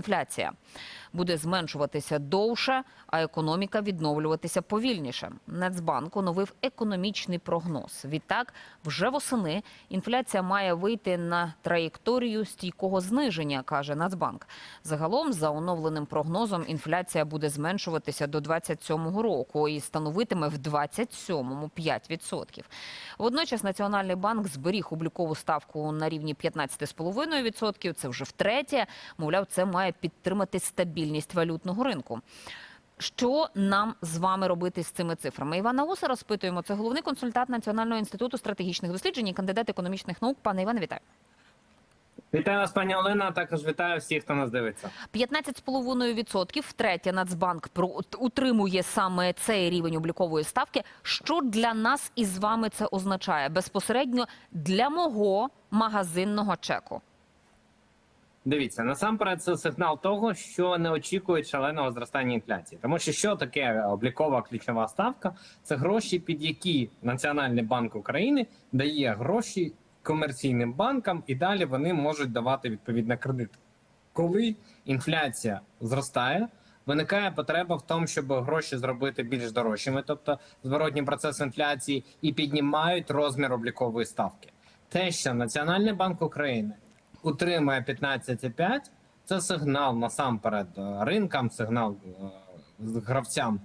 інфляція. Буде зменшуватися довше, а економіка відновлюватися повільніше. Нацбанк оновив економічний прогноз. Відтак, вже восени інфляція має вийти на траєкторію стійкого зниження, каже Нацбанк. Загалом, за оновленим прогнозом, інфляція буде зменшуватися до 27-го року і становитиме в 27-му 5%. Водночас Національний банк зберіг облікову ставку на рівні 15,5%. Це вже втретє. Мовляв, це має підтримати стабільність валютного ринку. Що нам з вами робити з цими цифрами? Івана Уса розпитуємо. Це головний консультант Національного інституту стратегічних досліджень, і кандидат економічних наук. Пане Іване, вітаю. Вітаю вас, пані Олена. а Також вітаю всіх, хто нас дивиться. 15,5% втретє Нацбанк утримує саме цей рівень облікової ставки. Що для нас із вами це означає безпосередньо для мого магазинного чеку? Дивіться, насамперед це сигнал того, що не очікують шаленого зростання інфляції. Тому що що таке облікова ключова ставка? Це гроші, під які Національний банк України дає гроші комерційним банкам, і далі вони можуть давати відповідно кредит. Коли інфляція зростає, виникає потреба в тому, щоб гроші зробити більш дорожчими, тобто зворотній процес інфляції, і піднімають розмір облікової ставки. Те, що Національний банк України утримує 15,5, це сигнал насамперед е, ринкам, сигнал е, гравцям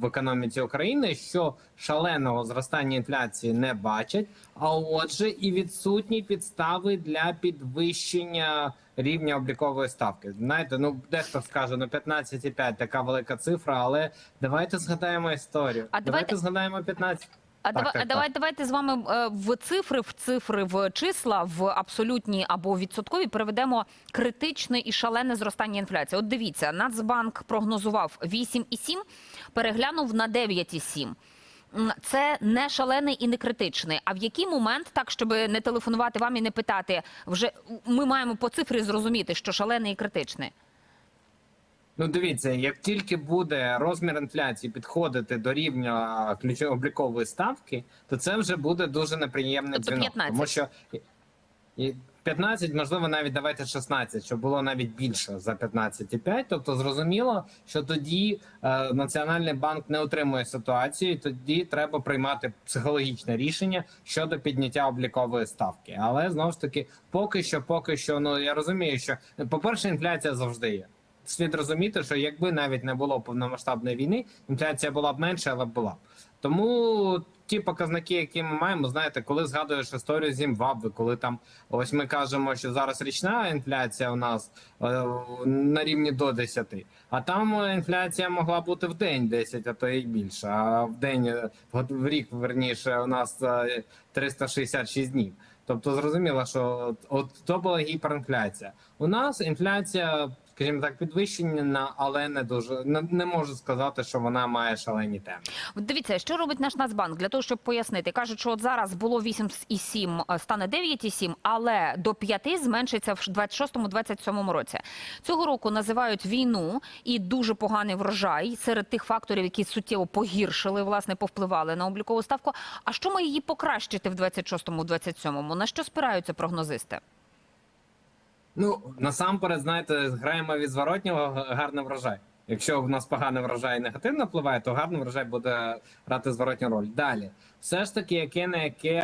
в економіці України, що шаленого зростання інфляції не бачать, а отже, і відсутні підстави для підвищення рівня облікової ставки. Знаєте, ну дехто скаже, ну 15,5 така велика цифра, але давайте згадаємо історію. А давайте, давайте- згадаємо 15. А Так, давай, так, давай, давайте з вами е, в цифри, в цифри, в числа, в абсолютні або відсоткові переведемо критичне і шалене зростання інфляції. От дивіться, Нацбанк прогнозував 8,7, переглянув на 9,7. М, Це не шалений і не критичний. А в який момент, так щоб не телефонувати вам і не питати, вже ми маємо по цифрі зрозуміти, що шалений і критичний. Ну, дивіться, як тільки буде розмір інфляції підходити до рівня ключової облікової ставки, то це вже буде дуже неприємний Тобто дзвінок. 15. Тому що і- і 15, можливо, навіть давайте 16, щоб було навіть більше за 15,5. Тобто зрозуміло, що тоді е, Національний банк не отримує ситуацію, і тоді треба приймати психологічне рішення щодо підняття облікової ставки. Але знову ж таки, поки що, поки що, ну я розумію, що по-перше, інфляція завжди є. Слід розуміти, що якби навіть не було повномасштабної війни, інфляція була б менша, але була б. Тому ті показники, які ми маємо, знаєте, коли згадуєш історію Зімбабве, коли там ось ми кажемо, що зараз річна інфляція у нас е, на рівні до 10, а там е, інфляція могла бути в день 10, а то і більше. А в день е, в рік верніше у нас е, 366 днів. Тобто зрозуміло, що от то була гіперінфляція. У нас інфляція, скажімо так, підвищена, але не дуже не, не можу сказати, що вона має шалені теми. Дивіться, що робить наш Нацбанк для того, щоб пояснити. Кажуть, що от зараз було 8,7, а стане 9,7, але до 5 зменшиться в 26-27 році. Цього року називають війну і дуже поганий врожай серед тих факторів, які суттєво погіршили, власне, повпливали на облікову ставку. А що має її покращити в 26-27? На що спираються прогнозисти? Ну насамперед, знаєте, граємо від зворотнього гарний врожай. Якщо в нас поганий врожай негативно впливає, то гарний врожай буде грати зворотню роль. Далі, все ж таки, яке на яке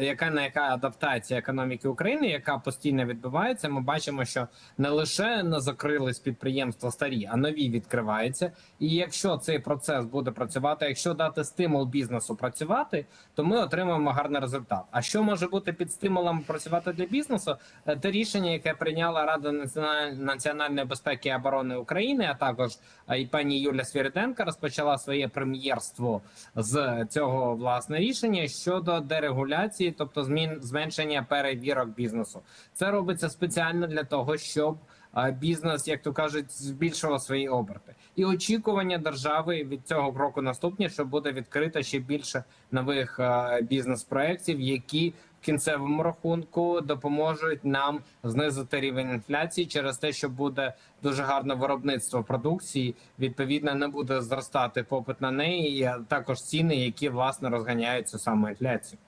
яка на яка адаптація економіки України, яка постійно відбувається, ми бачимо, що не лише не закрились підприємства старі, а нові відкриваються. І якщо цей процес буде працювати, якщо дати стимул бізнесу працювати, то ми отримаємо гарний результат. А що може бути під стимулом працювати для бізнесу? Е, Те рішення, яке прийняла Рада національ- національної безпеки і оборони України, а також е, і пані Юля Свіриденка розпочала своє прем'єрство з цього власне рішення щодо дерегуляції, тобто змін зменшення перевірок бізнесу. Це робиться спеціально для того, щоб е, бізнес, як то кажуть, збільшував свої оберти. І очікування держави від цього кроку наступні, що буде відкрито ще більше нових е, бізнес-проєктів, які кінцевому рахунку допоможуть нам знизити рівень інфляції через те, що буде дуже гарне виробництво продукції. Відповідно, не буде зростати попит на неї, і також ціни, які власне розганяють цю саму інфляцію.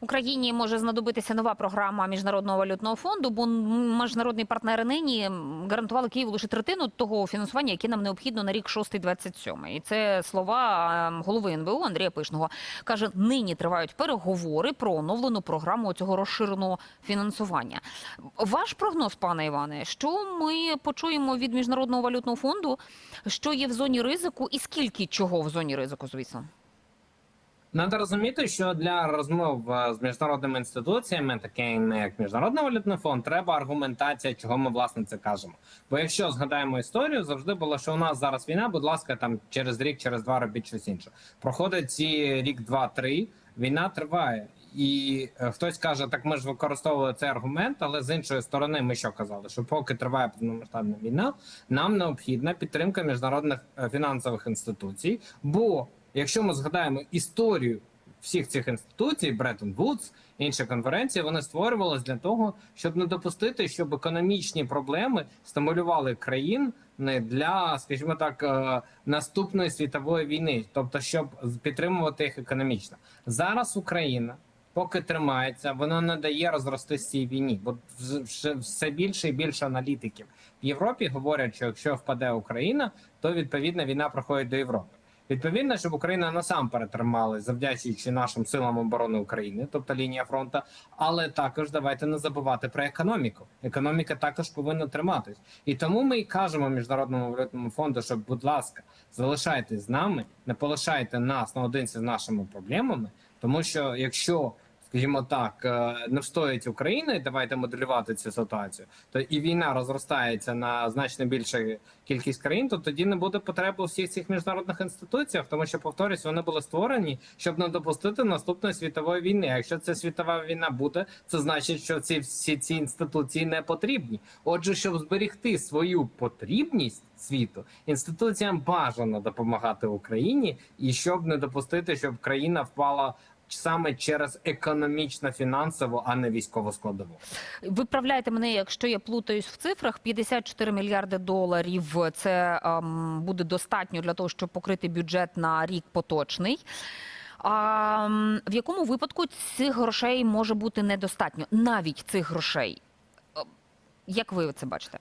Україні може знадобитися нова програма міжнародного валютного фонду, бо міжнародні партнери нині гарантували Києву лише третину того фінансування, яке нам необхідно на рік 6-27. І це слова ем, голови НБУ Андрія Пишного. каже: нині тривають переговори про оновлену програму цього розширеного фінансування. Ваш прогноз, пане Іване, що ми почуємо від міжнародного валютного фонду, що є в зоні ризику, і скільки чого в зоні ризику, звісно. Надо розуміти, що для розмов е, з міжнародними інституціями, такими як Міжнародний валютний фонд, треба аргументація, чого ми власне це кажемо. Бо якщо згадаємо історію, завжди було, що у нас зараз війна, будь ласка, там через рік, через два робіть щось інше. Проходить ці рік, два-три. Війна триває, і е, хтось каже, так ми ж використовували цей аргумент, але з іншої сторони, ми що казали, що поки триває повномасштабна війна, нам необхідна підтримка міжнародних е, фінансових інституцій. Бо якщо ми згадаємо історію всіх цих інституцій, Бреттон Вудс, інші конференції, вони створювалися для того, щоб не допустити, щоб економічні проблеми стимулювали країн не для, скажімо так, е, наступної світової війни, тобто щоб підтримувати їх економічно. Зараз Україна. Поки тримається, вона не дає розростись цій війні, бо все більше і більше аналітиків в Європі говорять, що якщо впаде Україна, то відповідно війна проходить до Європи. Відповідно, щоб Україна насамперед трималась, завдячуючи нашим силам оборони України, тобто лінія фронту, але також давайте не забувати про економіку. Економіка також повинна триматись, і тому ми і кажемо міжнародному валютному фонду, що, будь ласка, залишайтесь з нами, не полишайте нас наодинці з нашими проблемами, тому що якщо Скажімо так, е, не встоїть Україна, і давайте моделювати цю ситуацію. То і війна розростається на значно більшу кількість країн, то тоді не буде потреби у всіх цих міжнародних інституціях, тому що повторюсь, вони були створені, щоб не допустити наступної світової війни. Якщо ця світова війна буде, це значить, що ці всі ці інституції не потрібні. Отже, щоб зберегти свою потрібність світу, інституціям бажано допомагати Україні, і щоб не допустити, щоб країна впала. Саме через економічно фінансову, а не військову складову. Виправляйте мене, якщо я плутаюсь в цифрах. 54 мільярди доларів це ем, буде достатньо для того, щоб покрити бюджет на рік поточний. А в якому випадку цих грошей може бути недостатньо? Навіть цих грошей. Е, Як ви це бачите?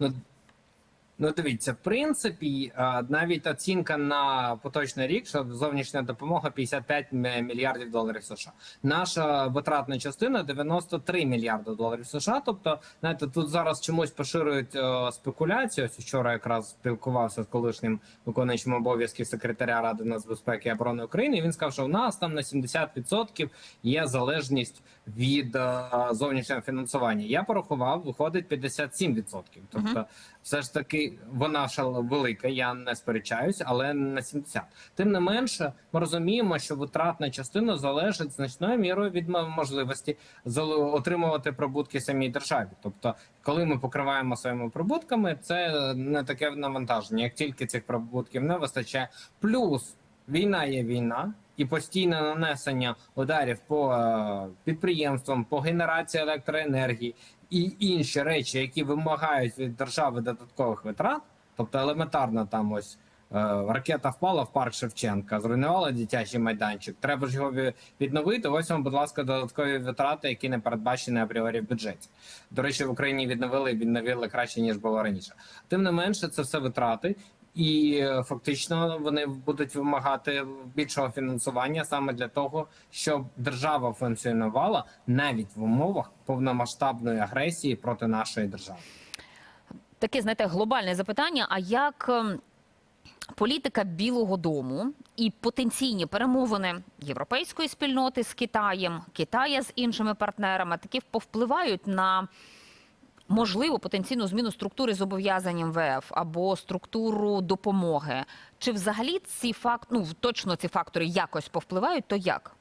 Ну, дивіться, в принципі, навіть оцінка на поточний рік, що зовнішня допомога 55 м- мільярдів доларів США. Наша витратна частина 93 мільярди доларів США. Тобто, знаєте, тут зараз чомусь поширюють спекуляцію. Ось вчора якраз спілкувався з колишнім виконуючим обов'язків секретаря Ради нацбезпеки і оборони України. і Він сказав, що у нас там на 70% є залежність від е, зовнішнього фінансування. Я порахував, виходить 57%. Тобто, все ж таки вона ще велика, я не сперечаюсь, але на 70. Тим не менше, ми розуміємо, що витратна частина залежить значною мірою від можливості отримувати прибутки самій державі. Тобто, коли ми покриваємо своїми прибутками, це не таке навантаження. Як тільки цих прибутків не вистачає, плюс війна є війна. І постійне нанесення ударів по е, підприємствам, по генерації електроенергії і інші речі, які вимагають від держави додаткових витрат, тобто елементарно там ось е, ракета впала в парк Шевченка, зруйнувала дитячий майданчик. Треба ж його відновити. Ось вам, будь ласка, додаткові витрати, які не передбачені апріорі в бюджеті. До речі, в Україні відновили відновили краще ніж було раніше. Тим не менше, це все витрати. І фактично вони будуть вимагати більшого фінансування саме для того, щоб держава функціонувала навіть в умовах повномасштабної агресії проти нашої держави. Таке, знаєте, глобальне запитання. А як ем, політика Білого Дому і потенційні перемовини європейської спільноти з Китаєм, Китая з іншими партнерами таки повпливають на можливу потенційну зміну структури зобов'язань МВФ або структуру допомоги? Чи взагалі ці факт, ну точно ці фактори якось повпливають, то як?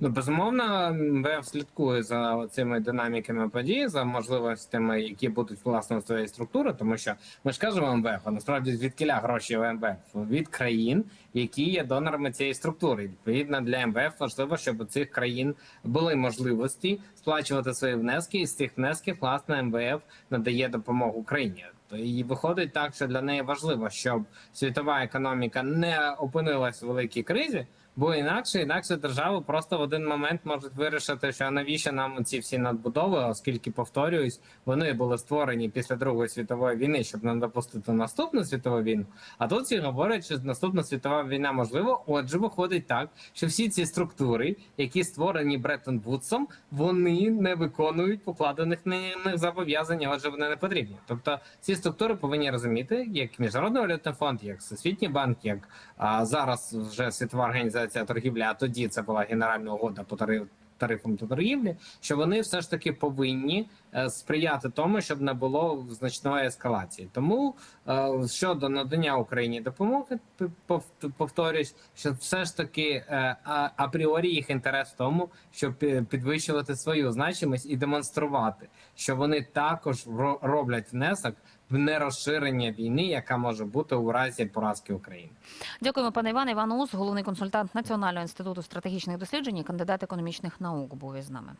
Ну безумовно, МВФ слідкує за цими динаміками подій, за можливостями, які будуть власне своєї структури, тому що ми ж кажемо МВФ, а насправді звідкиля гроші в МВФ від країн, які є донорами цієї структури. Відповідно для МВФ важливо, щоб у цих країн були можливості сплачувати свої внески, і з цих внесків власне МВФ надає допомогу Україні. І виходить так, що для неї важливо, щоб світова економіка не опинилась в великій кризі. Бо інакше, інакше держави просто в один момент можуть вирішити, що навіщо нам ці всі надбудови, оскільки повторююсь, вони були створені після Другої світової війни, щоб не допустити наступну світову війну. А тут всі говорять, що наступна світова війна можлива. Отже, виходить так, що всі ці структури, які створені Бреттон Вудсом, вони не виконують покладених на них зобов'язань. Отже, вони не потрібні. Тобто ці структури повинні розуміти, як міжнародний валютний фонд, як всесвітній банк, як а, зараз вже світова організація торгівлі, а тоді це була генеральна угода по тариф- тарифам та торгівлі, що вони все ж таки повинні е, сприяти тому, щоб не було значної ескалації. Тому е, щодо надання Україні допомоги, повторюсь, що все ж таки е, апріорі їх інтерес в тому, щоб підвищувати свою значимість і демонструвати, що вони також ро- роблять внесок в нерозширення війни, яка може бути у разі поразки України. Дякуємо, пане Іване. Іван Ус, головний консультант Національного інституту стратегічних досліджень, кандидат економічних наук, був із нами.